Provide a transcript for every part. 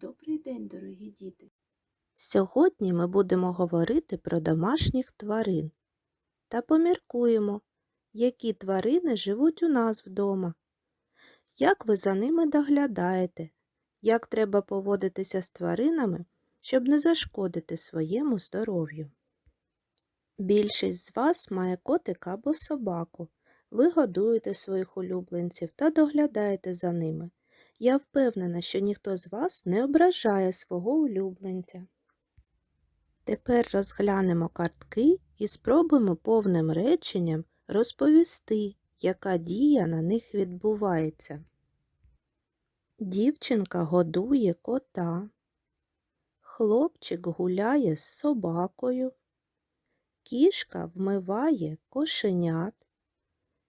Добрий день, дорогі діти! Сьогодні ми будемо говорити про домашніх тварин та поміркуємо, які тварини живуть у нас вдома. Як ви за ними доглядаєте? Як треба поводитися з тваринами, щоб не зашкодити своєму здоров'ю? Більшість з вас має котика або собаку. Ви годуєте своїх улюбленців та доглядаєте за ними. Я впевнена, що ніхто з вас не ображає свого улюбленця. Тепер розглянемо картки і спробуємо повним реченням розповісти, яка дія на них відбувається. Дівчинка годує кота. Хлопчик гуляє з собакою. Кішка вмиває кошенят.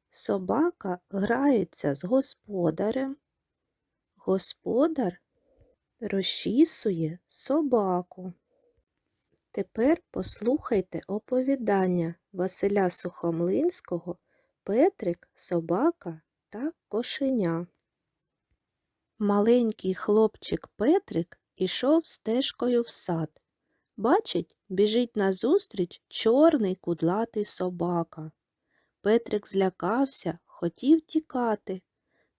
Собака грається з господарем. Господар розчісує собаку. Тепер послухайте оповідання Василя Сухомлинського Петрик, собака та кошеня. Маленький хлопчик Петрик ішов стежкою в сад. Бачить, біжить назустріч чорний кудлатий собака. Петрик злякався, хотів тікати,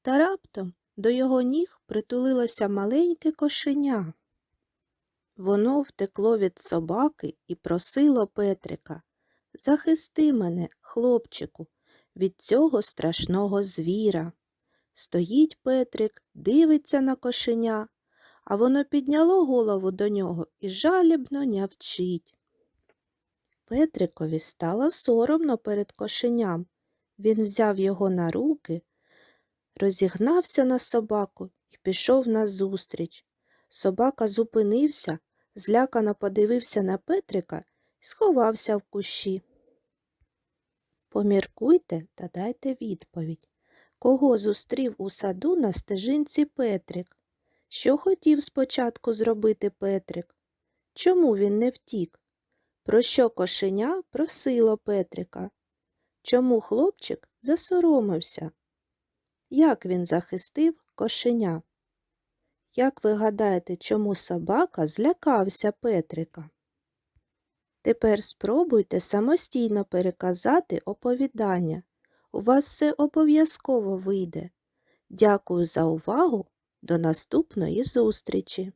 та раптом до його ніг притулилося маленьке кошеня. Воно втекло від собаки і просило Петрика Захисти мене, хлопчику, від цього страшного звіра. Стоїть Петрик, дивиться на кошеня, а воно підняло голову до нього і жалібно нявчить. Петрикові стало соромно перед кошеням. Він взяв його на руки, розігнався на собаку і пішов назустріч. Собака зупинився, злякано подивився на Петрика і сховався в кущі. Поміркуйте та дайте відповідь. Кого зустрів у саду на стежинці Петрик? Що хотів спочатку зробити Петрик? Чому він не втік? Про що кошеня просило Петрика? Чому хлопчик засоромився? Як він захистив кошеня? Як ви гадаєте, чому собака злякався Петрика? Тепер спробуйте самостійно переказати оповідання. У вас все обов'язково вийде. Дякую за увагу. До наступної зустрічі!